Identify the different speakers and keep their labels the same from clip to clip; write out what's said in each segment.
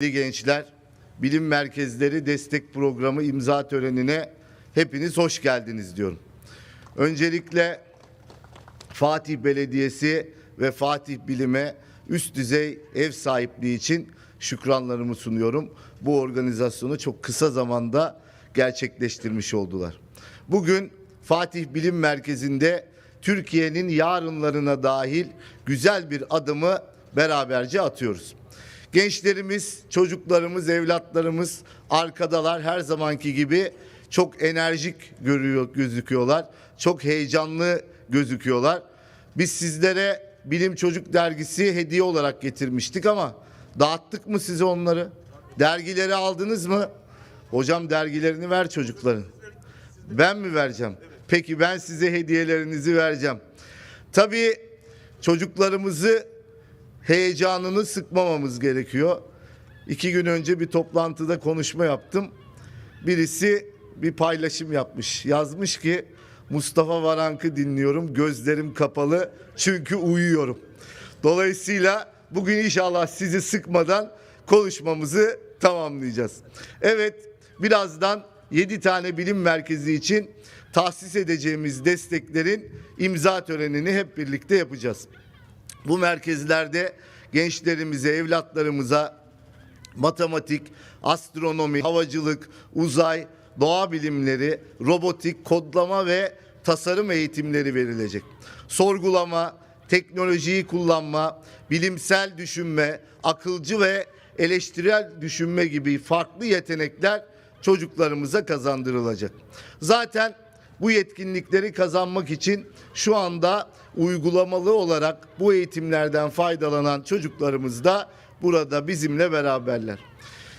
Speaker 1: Gençler, bilim merkezleri destek programı imza törenine hepiniz hoş geldiniz diyorum. Öncelikle Fatih Belediyesi ve Fatih Bilim'e üst düzey ev sahipliği için şükranlarımı sunuyorum. Bu organizasyonu çok kısa zamanda gerçekleştirmiş oldular. Bugün Fatih Bilim Merkezi'nde Türkiye'nin yarınlarına dahil güzel bir adımı beraberce atıyoruz. Gençlerimiz, çocuklarımız, evlatlarımız arkadalar her zamanki gibi çok enerjik görüyor gözüküyorlar. Çok heyecanlı gözüküyorlar. Biz sizlere Bilim Çocuk dergisi hediye olarak getirmiştik ama dağıttık mı size onları? Dergileri aldınız mı? Hocam dergilerini ver çocukların. Ben mi vereceğim? Peki ben size hediyelerinizi vereceğim. Tabii çocuklarımızı heyecanını sıkmamamız gerekiyor. İki gün önce bir toplantıda konuşma yaptım. Birisi bir paylaşım yapmış. Yazmış ki Mustafa Varank'ı dinliyorum. Gözlerim kapalı çünkü uyuyorum. Dolayısıyla bugün inşallah sizi sıkmadan konuşmamızı tamamlayacağız. Evet birazdan 7 tane bilim merkezi için tahsis edeceğimiz desteklerin imza törenini hep birlikte yapacağız. Bu merkezlerde gençlerimize, evlatlarımıza matematik, astronomi, havacılık, uzay, doğa bilimleri, robotik, kodlama ve tasarım eğitimleri verilecek. Sorgulama, teknolojiyi kullanma, bilimsel düşünme, akılcı ve eleştirel düşünme gibi farklı yetenekler çocuklarımıza kazandırılacak. Zaten bu yetkinlikleri kazanmak için şu anda uygulamalı olarak bu eğitimlerden faydalanan çocuklarımız da burada bizimle beraberler.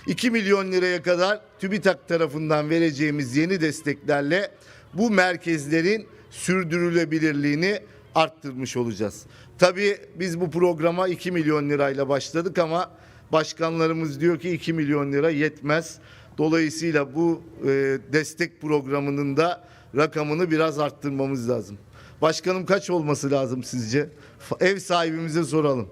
Speaker 1: 2 milyon liraya kadar TÜBİTAK tarafından vereceğimiz yeni desteklerle bu merkezlerin sürdürülebilirliğini arttırmış olacağız. Tabii biz bu programa 2 milyon lirayla başladık ama başkanlarımız diyor ki 2 milyon lira yetmez. Dolayısıyla bu e, destek programının da rakamını biraz arttırmamız lazım. Başkanım kaç olması lazım sizce? Ev sahibimize soralım.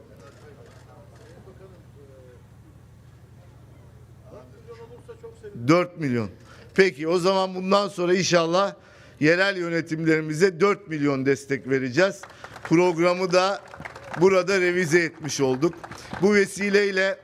Speaker 1: Dört milyon. Peki o zaman bundan sonra inşallah yerel yönetimlerimize 4 milyon destek vereceğiz. Programı da burada revize etmiş olduk. Bu vesileyle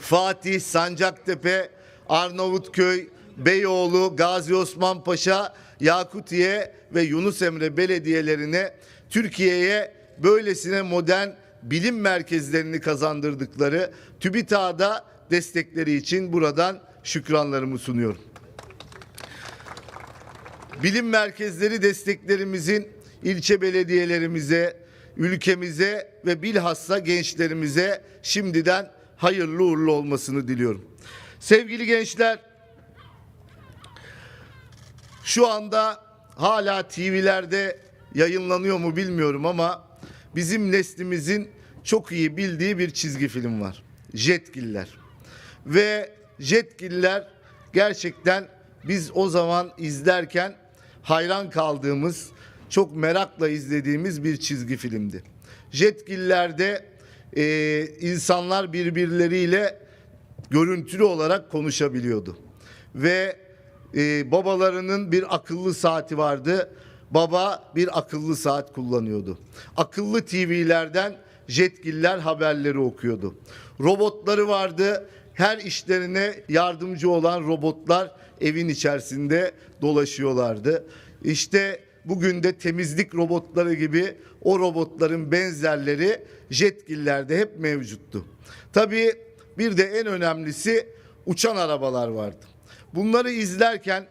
Speaker 1: Fatih, Sancaktepe, Arnavutköy, Beyoğlu, Gazi Osman Paşa, Yakutiye ve Yunus Emre belediyelerine Türkiye'ye böylesine modern bilim merkezlerini kazandırdıkları TÜBİTAK'da destekleri için buradan şükranlarımı sunuyorum. Bilim merkezleri desteklerimizin ilçe belediyelerimize, ülkemize ve bilhassa gençlerimize şimdiden hayırlı uğurlu olmasını diliyorum. Sevgili gençler, şu anda hala TV'lerde yayınlanıyor mu bilmiyorum ama bizim neslimizin çok iyi bildiği bir çizgi film var. Jetgiller. Ve Jetgiller gerçekten biz o zaman izlerken hayran kaldığımız, çok merakla izlediğimiz bir çizgi filmdi. Jetgiller'de e, insanlar birbirleriyle görüntülü olarak konuşabiliyordu. Ve e, babalarının bir akıllı saati vardı. Baba bir akıllı saat kullanıyordu. Akıllı TV'lerden jetgiller haberleri okuyordu. Robotları vardı. Her işlerine yardımcı olan robotlar evin içerisinde dolaşıyorlardı. İşte bugün de temizlik robotları gibi o robotların benzerleri jetgillerde hep mevcuttu. Tabii bir de en önemlisi uçan arabalar vardı. Bunları izlerken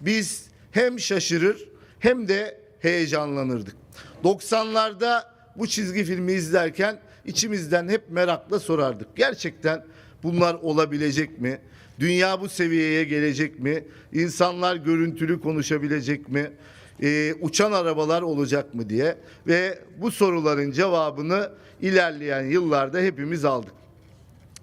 Speaker 1: biz hem şaşırır hem de heyecanlanırdık. 90'larda bu çizgi filmi izlerken içimizden hep merakla sorardık. Gerçekten bunlar olabilecek mi? Dünya bu seviyeye gelecek mi? İnsanlar görüntülü konuşabilecek mi? Ee, uçan arabalar olacak mı diye ve bu soruların cevabını ilerleyen yıllarda hepimiz aldık.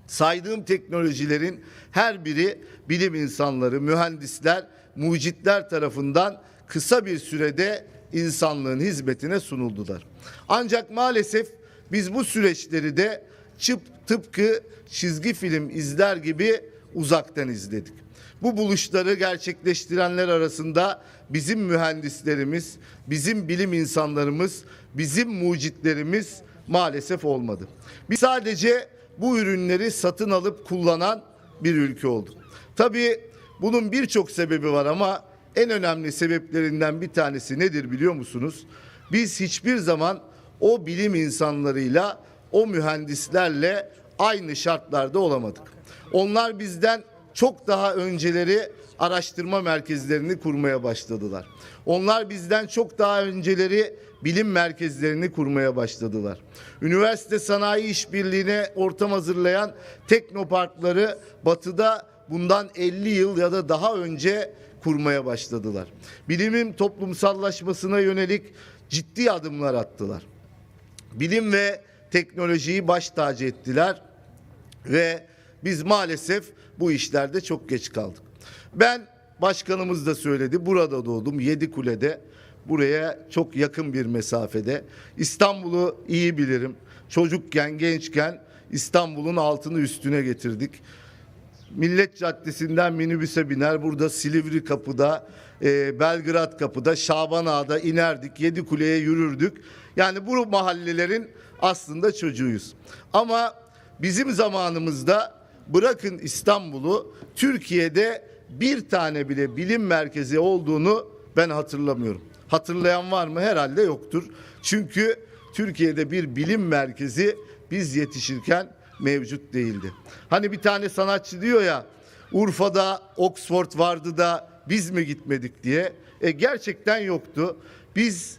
Speaker 1: Saydığım teknolojilerin her biri bilim insanları, mühendisler, mucitler tarafından kısa bir sürede insanlığın hizmetine sunuldular. Ancak maalesef biz bu süreçleri de çıp tıpkı çizgi film izler gibi uzaktan izledik. Bu buluşları gerçekleştirenler arasında bizim mühendislerimiz, bizim bilim insanlarımız, bizim mucitlerimiz maalesef olmadı. Biz sadece bu ürünleri satın alıp kullanan bir ülke olduk. Tabii bunun birçok sebebi var ama en önemli sebeplerinden bir tanesi nedir biliyor musunuz? Biz hiçbir zaman o bilim insanlarıyla, o mühendislerle aynı şartlarda olamadık. Onlar bizden çok daha önceleri araştırma merkezlerini kurmaya başladılar. Onlar bizden çok daha önceleri bilim merkezlerini kurmaya başladılar. Üniversite sanayi işbirliğine ortam hazırlayan teknoparkları batıda bundan 50 yıl ya da daha önce kurmaya başladılar. Bilimin toplumsallaşmasına yönelik ciddi adımlar attılar. Bilim ve teknolojiyi baş tacı ettiler ve biz maalesef bu işlerde çok geç kaldık. Ben başkanımız da söyledi burada doğdum Yedikule'de buraya çok yakın bir mesafede İstanbul'u iyi bilirim. Çocukken gençken İstanbul'un altını üstüne getirdik. Millet Caddesi'nden minibüse biner. Burada Silivri Kapı'da, e, Belgrad Kapı'da, Şaban Ağa'da inerdik. Yedikule'ye yürürdük. Yani bu mahallelerin aslında çocuğuyuz. Ama bizim zamanımızda bırakın İstanbul'u Türkiye'de bir tane bile bilim merkezi olduğunu ben hatırlamıyorum. Hatırlayan var mı? Herhalde yoktur. Çünkü Türkiye'de bir bilim merkezi biz yetişirken mevcut değildi. Hani bir tane sanatçı diyor ya Urfa'da Oxford vardı da biz mi gitmedik diye. E gerçekten yoktu. Biz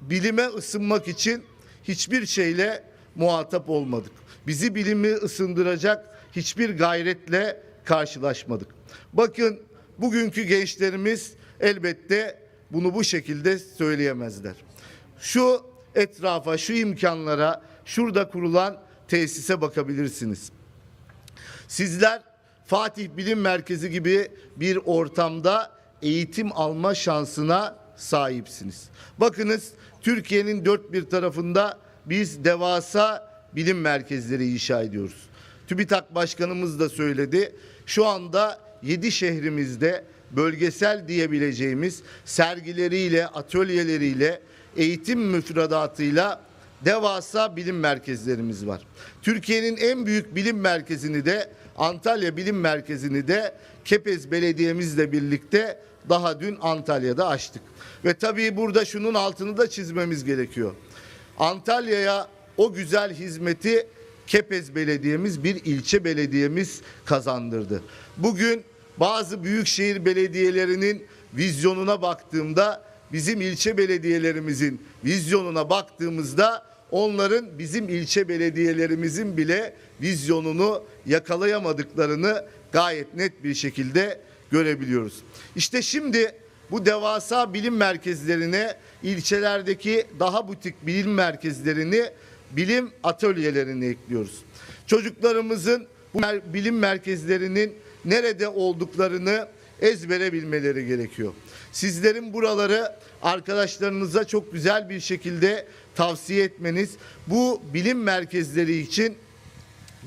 Speaker 1: bilime ısınmak için hiçbir şeyle muhatap olmadık. Bizi bilimi ısındıracak hiçbir gayretle karşılaşmadık. Bakın bugünkü gençlerimiz elbette bunu bu şekilde söyleyemezler. Şu etrafa, şu imkanlara, şurada kurulan tesise bakabilirsiniz. Sizler Fatih Bilim Merkezi gibi bir ortamda eğitim alma şansına sahipsiniz. Bakınız Türkiye'nin dört bir tarafında biz devasa bilim merkezleri inşa ediyoruz. TÜBİTAK Başkanımız da söyledi. Şu anda 7 şehrimizde bölgesel diyebileceğimiz sergileriyle, atölyeleriyle, eğitim müfredatıyla devasa bilim merkezlerimiz var. Türkiye'nin en büyük bilim merkezini de Antalya Bilim Merkezi'ni de Kepez Belediye'mizle birlikte daha dün Antalya'da açtık. Ve tabii burada şunun altını da çizmemiz gerekiyor. Antalya'ya o güzel hizmeti Kepez Belediye'miz bir ilçe belediyemiz kazandırdı. Bugün bazı büyükşehir belediyelerinin vizyonuna baktığımda bizim ilçe belediyelerimizin vizyonuna baktığımızda onların bizim ilçe belediyelerimizin bile vizyonunu yakalayamadıklarını gayet net bir şekilde görebiliyoruz. İşte şimdi bu devasa bilim merkezlerine ilçelerdeki daha butik bilim merkezlerini bilim atölyelerini ekliyoruz. Çocuklarımızın bu bilim merkezlerinin nerede olduklarını ezbere bilmeleri gerekiyor. Sizlerin buraları arkadaşlarınıza çok güzel bir şekilde tavsiye etmeniz, bu bilim merkezleri için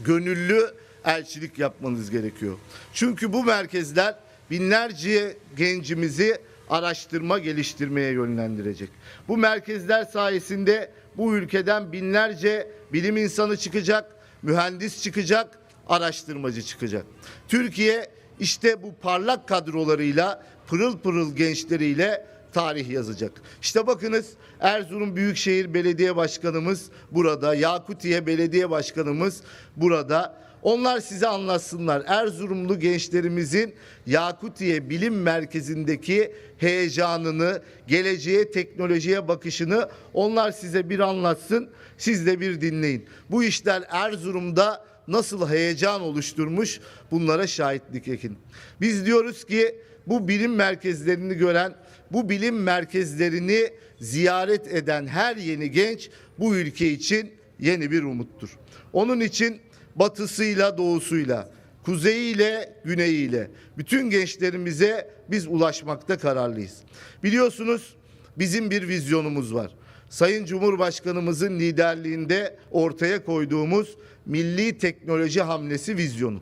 Speaker 1: gönüllü elçilik yapmanız gerekiyor. Çünkü bu merkezler binlerce gencimizi araştırma geliştirmeye yönlendirecek. Bu merkezler sayesinde bu ülkeden binlerce bilim insanı çıkacak, mühendis çıkacak, araştırmacı çıkacak. Türkiye işte bu parlak kadrolarıyla, pırıl pırıl gençleriyle tarih yazacak. İşte bakınız Erzurum Büyükşehir Belediye Başkanımız burada, Yakutiye Belediye Başkanımız burada. Onlar size anlatsınlar. Erzurumlu gençlerimizin Yakutiye Bilim Merkezi'ndeki heyecanını, geleceğe, teknolojiye bakışını onlar size bir anlatsın. Siz de bir dinleyin. Bu işler Erzurum'da nasıl heyecan oluşturmuş bunlara şahitlik ekin. Biz diyoruz ki bu bilim merkezlerini gören, bu bilim merkezlerini ziyaret eden her yeni genç bu ülke için yeni bir umuttur. Onun için batısıyla doğusuyla, kuzeyiyle güneyiyle bütün gençlerimize biz ulaşmakta kararlıyız. Biliyorsunuz bizim bir vizyonumuz var. Sayın Cumhurbaşkanımızın liderliğinde ortaya koyduğumuz milli teknoloji hamlesi vizyonu.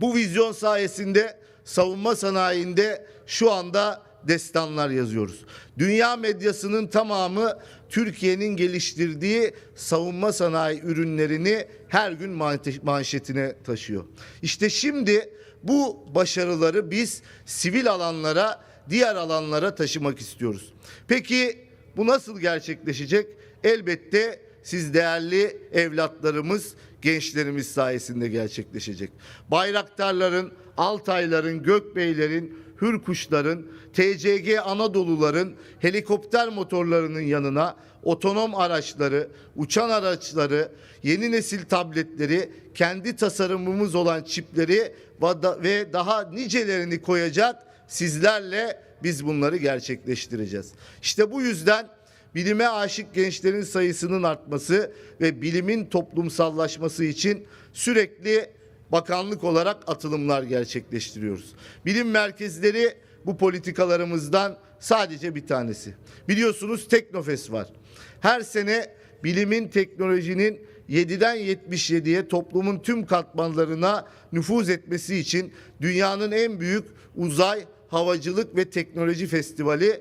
Speaker 1: Bu vizyon sayesinde savunma sanayinde şu anda destanlar yazıyoruz. Dünya medyasının tamamı Türkiye'nin geliştirdiği savunma sanayi ürünlerini her gün manşetine taşıyor. İşte şimdi bu başarıları biz sivil alanlara, diğer alanlara taşımak istiyoruz. Peki bu nasıl gerçekleşecek? Elbette siz değerli evlatlarımız, gençlerimiz sayesinde gerçekleşecek. Bayraktarların, Altayların, Gökbeylerin, Hürkuşların, TCG Anadoluların helikopter motorlarının yanına otonom araçları, uçan araçları, yeni nesil tabletleri, kendi tasarımımız olan çipleri ve da- ve daha nicelerini koyacak sizlerle biz bunları gerçekleştireceğiz. İşte bu yüzden bilime aşık gençlerin sayısının artması ve bilimin toplumsallaşması için sürekli bakanlık olarak atılımlar gerçekleştiriyoruz. Bilim merkezleri bu politikalarımızdan sadece bir tanesi. Biliyorsunuz Teknofest var. Her sene bilimin, teknolojinin 7'den 77'ye toplumun tüm katmanlarına nüfuz etmesi için dünyanın en büyük uzay, havacılık ve teknoloji festivali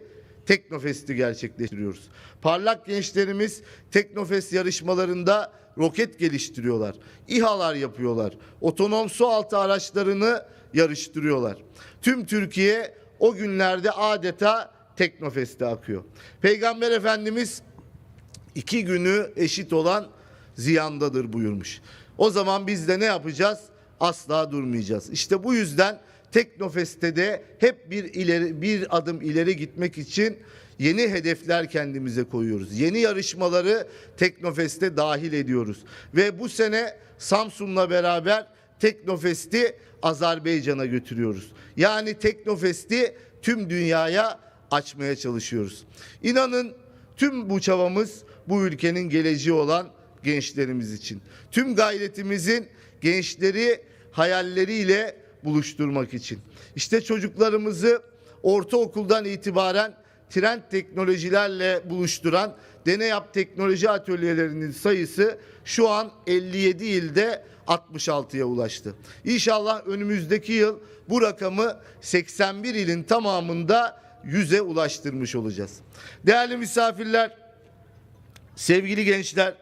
Speaker 1: Teknofest'i gerçekleştiriyoruz. Parlak gençlerimiz Teknofest yarışmalarında roket geliştiriyorlar. İHA'lar yapıyorlar. Otonom su altı araçlarını yarıştırıyorlar. Tüm Türkiye o günlerde adeta Teknofest'e akıyor. Peygamber Efendimiz iki günü eşit olan ziyandadır buyurmuş. O zaman biz de ne yapacağız? Asla durmayacağız. İşte bu yüzden Teknofest'te de hep bir ileri bir adım ileri gitmek için yeni hedefler kendimize koyuyoruz. Yeni yarışmaları Teknofest'e dahil ediyoruz. Ve bu sene Samsun'la beraber Teknofest'i Azerbaycan'a götürüyoruz. Yani Teknofest'i tüm dünyaya açmaya çalışıyoruz. İnanın tüm bu çabamız bu ülkenin geleceği olan gençlerimiz için. Tüm gayretimizin gençleri hayalleriyle buluşturmak için. İşte çocuklarımızı ortaokuldan itibaren trend teknolojilerle buluşturan Deneyap Teknoloji Atölyelerinin sayısı şu an 57 ilde 66'ya ulaştı. İnşallah önümüzdeki yıl bu rakamı 81 ilin tamamında 100'e ulaştırmış olacağız. Değerli misafirler, sevgili gençler,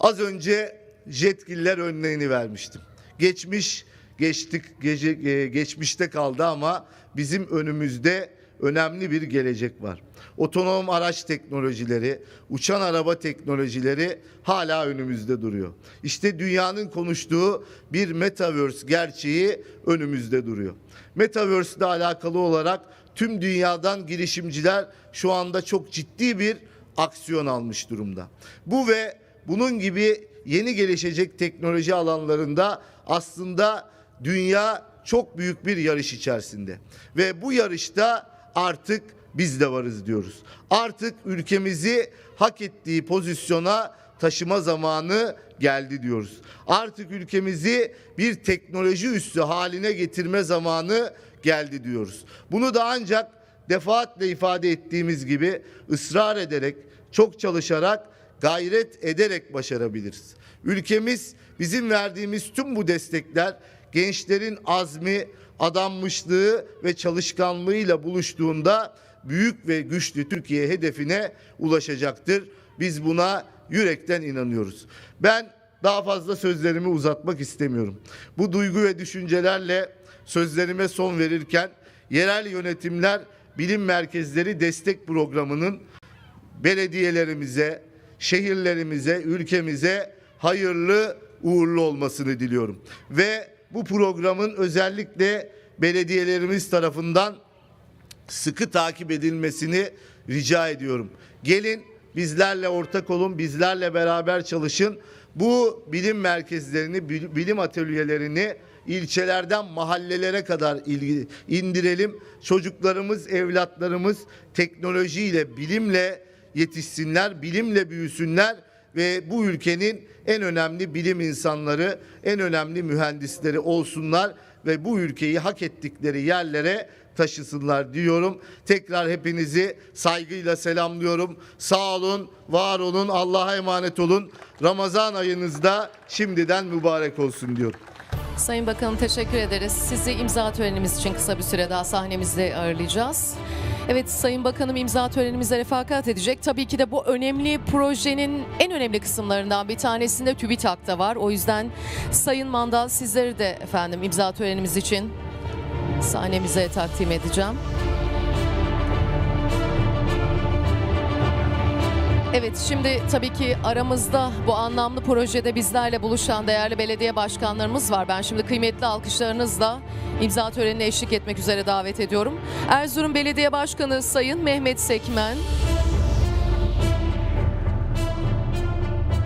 Speaker 1: Az önce jetgiller örneğini vermiştim. Geçmiş geçtik gece e, geçmişte kaldı ama bizim önümüzde önemli bir gelecek var. Otonom araç teknolojileri, uçan araba teknolojileri hala önümüzde duruyor. İşte dünyanın konuştuğu bir metaverse gerçeği önümüzde duruyor. Metaverse ile alakalı olarak tüm dünyadan girişimciler şu anda çok ciddi bir aksiyon almış durumda. Bu ve bunun gibi yeni gelişecek teknoloji alanlarında aslında dünya çok büyük bir yarış içerisinde. Ve bu yarışta artık biz de varız diyoruz. Artık ülkemizi hak ettiği pozisyona taşıma zamanı geldi diyoruz. Artık ülkemizi bir teknoloji üssü haline getirme zamanı geldi diyoruz. Bunu da ancak defaatle ifade ettiğimiz gibi ısrar ederek, çok çalışarak, gayret ederek başarabiliriz. Ülkemiz bizim verdiğimiz tüm bu destekler gençlerin azmi, adanmışlığı ve çalışkanlığıyla buluştuğunda büyük ve güçlü Türkiye hedefine ulaşacaktır. Biz buna yürekten inanıyoruz. Ben daha fazla sözlerimi uzatmak istemiyorum. Bu duygu ve düşüncelerle sözlerime son verirken yerel yönetimler bilim merkezleri destek programının belediyelerimize, şehirlerimize, ülkemize hayırlı uğurlu olmasını diliyorum. Ve bu programın özellikle belediyelerimiz tarafından sıkı takip edilmesini rica ediyorum. Gelin bizlerle ortak olun, bizlerle beraber çalışın. Bu bilim merkezlerini, bil- bilim atölyelerini ilçelerden mahallelere kadar indirelim. Çocuklarımız, evlatlarımız teknolojiyle, bilimle yetişsinler, bilimle büyüsünler ve bu ülkenin en önemli bilim insanları, en önemli mühendisleri olsunlar ve bu ülkeyi hak ettikleri yerlere taşısınlar diyorum. Tekrar hepinizi saygıyla selamlıyorum. Sağ olun, var olun, Allah'a emanet olun. Ramazan ayınızda şimdiden mübarek olsun diyorum.
Speaker 2: Sayın Bakanım teşekkür ederiz. Sizi imza törenimiz için kısa bir süre daha sahnemizde ağırlayacağız. Evet Sayın Bakanım imza törenimize refakat edecek. Tabii ki de bu önemli projenin en önemli kısımlarından bir tanesinde TÜBİTAK'ta var. O yüzden Sayın Mandal sizleri de efendim imza törenimiz için sahnemize takdim edeceğim. Evet şimdi tabii ki aramızda bu anlamlı projede bizlerle buluşan değerli belediye başkanlarımız var. Ben şimdi kıymetli alkışlarınızla imza törenine eşlik etmek üzere davet ediyorum. Erzurum Belediye Başkanı Sayın Mehmet Sekmen.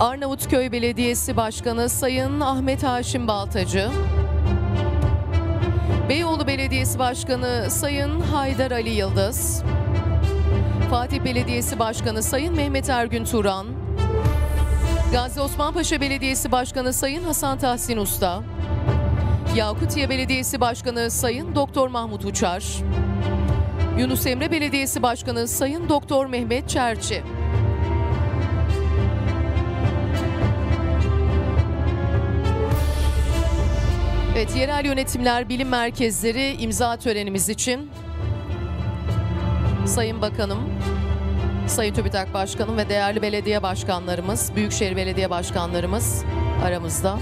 Speaker 2: Arnavutköy Belediyesi Başkanı Sayın Ahmet Haşim Baltacı. Beyoğlu Belediyesi Başkanı Sayın Haydar Ali Yıldız. Fatih Belediyesi Başkanı Sayın Mehmet Ergün Turan, Gazi Osman Belediyesi Başkanı Sayın Hasan Tahsin Usta, Yakutiye Belediyesi Başkanı Sayın Doktor Mahmut Uçar, Yunus Emre Belediyesi Başkanı Sayın Doktor Mehmet Çerçi. Evet, yerel yönetimler, bilim merkezleri imza törenimiz için Sayın Bakanım, Sayın TÜBİTAK Başkanım ve değerli belediye başkanlarımız, Büyükşehir Belediye Başkanlarımız aramızda.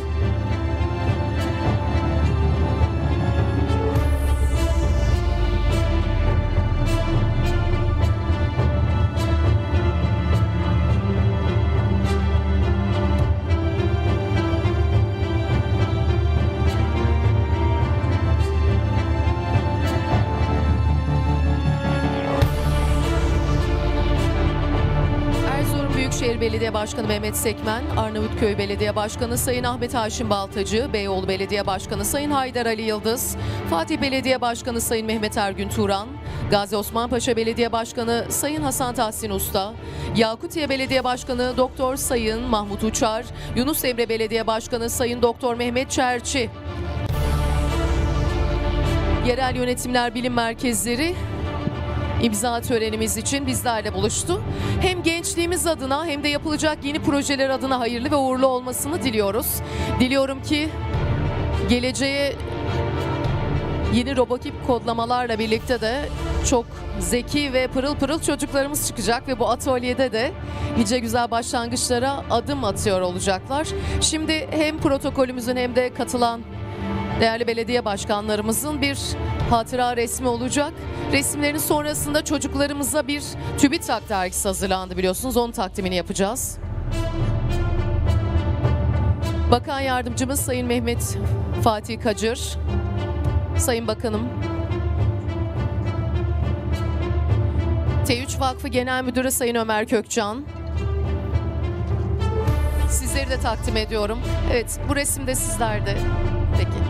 Speaker 2: Belediye Başkanı Mehmet Sekmen, Arnavutköy Belediye Başkanı Sayın Ahmet Haşim Baltacı, Beyoğlu Belediye Başkanı Sayın Haydar Ali Yıldız, Fatih Belediye Başkanı Sayın Mehmet Ergün Turan, Gazi Osman Paşa Belediye Başkanı Sayın Hasan Tahsin Usta, Yakutiye Belediye Başkanı Doktor Sayın Mahmut Uçar, Yunus Emre Belediye Başkanı Sayın Doktor Mehmet Çerçi, Yerel Yönetimler Bilim Merkezleri imza törenimiz için bizlerle buluştu. Hem gençliğimiz adına hem de yapılacak yeni projeler adına hayırlı ve uğurlu olmasını diliyoruz. Diliyorum ki geleceğe yeni robotip kodlamalarla birlikte de çok zeki ve pırıl pırıl çocuklarımız çıkacak ve bu atölyede de nice güzel başlangıçlara adım atıyor olacaklar. Şimdi hem protokolümüzün hem de katılan değerli belediye başkanlarımızın bir hatıra resmi olacak. Resimlerin sonrasında çocuklarımıza bir TÜBİTAK dergisi hazırlandı biliyorsunuz. Onun takdimini yapacağız. Bakan Yardımcımız Sayın Mehmet Fatih Kacır. Sayın Bakanım. T3 Vakfı Genel Müdürü Sayın Ömer Kökcan. Sizleri de takdim ediyorum. Evet bu resimde sizlerde. Peki.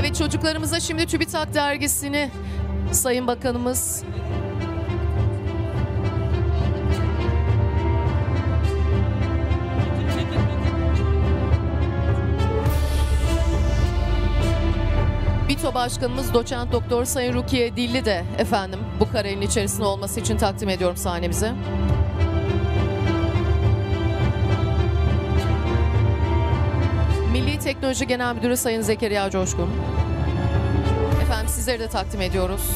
Speaker 2: Evet çocuklarımıza şimdi TÜBİTAK dergisini Sayın Bakanımız BİTO Başkanımız Doçent Doktor Sayın Rukiye Dilli de efendim bu karenin içerisinde olması için takdim ediyorum sahnemize. Teknoloji Genel Müdürü Sayın Zekeriya Coşkun. Efendim sizleri de takdim ediyoruz.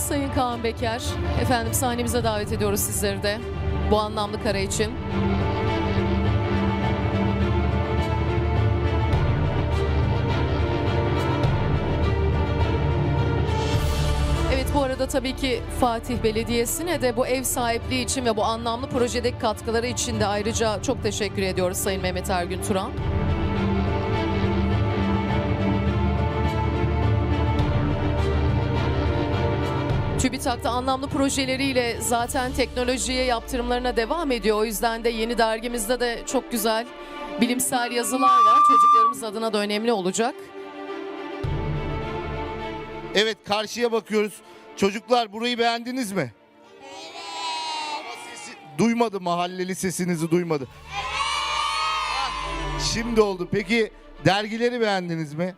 Speaker 2: Sayın Kaan Beker. Efendim sahnemize davet ediyoruz sizleri de bu anlamlı kare için. Evet bu arada tabii ki Fatih Belediyesi'ne de bu ev sahipliği için ve bu anlamlı projedeki katkıları için de ayrıca çok teşekkür ediyoruz Sayın Mehmet Ergün Turan. TÜBİTAK'ta anlamlı projeleriyle zaten teknolojiye yaptırımlarına devam ediyor. O yüzden de yeni dergimizde de çok güzel bilimsel yazılar var. Çocuklarımız adına da önemli olacak.
Speaker 1: Evet karşıya bakıyoruz. Çocuklar burayı beğendiniz mi? Evet. Sesi duymadı mahalleli sesinizi duymadı. Ah, Şimdi oldu. Peki dergileri beğendiniz mi?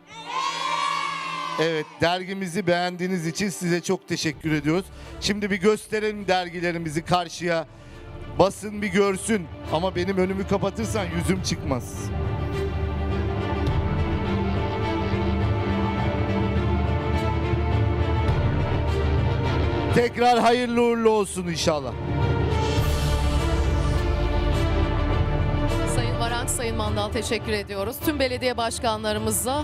Speaker 1: Evet dergimizi beğendiğiniz için size çok teşekkür ediyoruz. Şimdi bir gösterelim dergilerimizi karşıya. Basın bir görsün ama benim önümü kapatırsan yüzüm çıkmaz. Tekrar hayırlı uğurlu olsun inşallah.
Speaker 2: Sayın Varank, Sayın Mandal teşekkür ediyoruz. Tüm belediye başkanlarımıza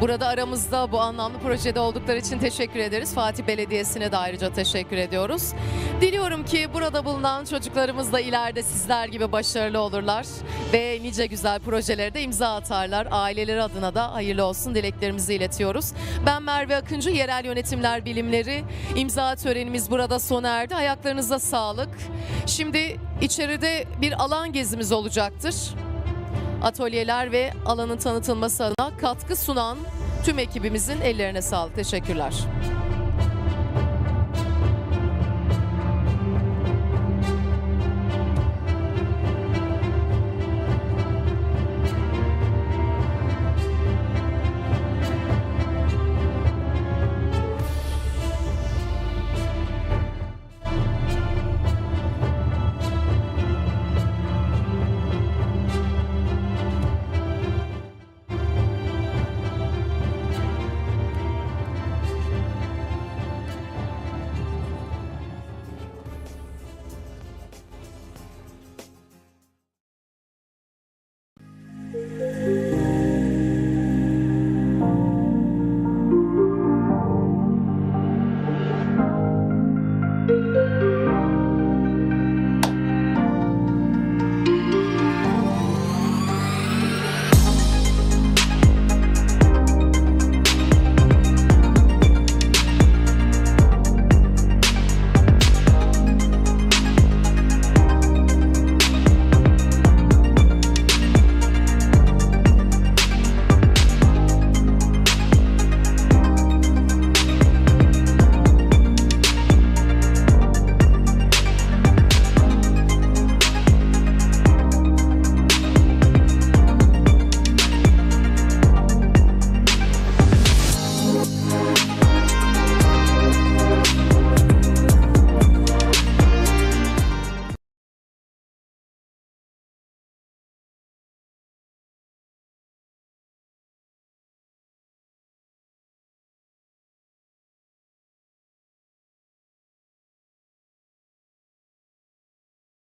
Speaker 2: burada aramızda bu anlamlı projede oldukları için teşekkür ederiz. Fatih Belediyesi'ne de ayrıca teşekkür ediyoruz. Diliyorum ki burada bulunan çocuklarımız da ileride sizler gibi başarılı olurlar ve nice güzel projelere de imza atarlar. Aileleri adına da hayırlı olsun dileklerimizi iletiyoruz. Ben Merve Akıncı, Yerel Yönetimler Bilimleri imza törenimiz burada sona erdi. Ayaklarınıza sağlık. Şimdi içeride bir alan gezimiz olacaktır atölyeler ve alanın tanıtılması adına katkı sunan tüm ekibimizin ellerine sağlık. Teşekkürler.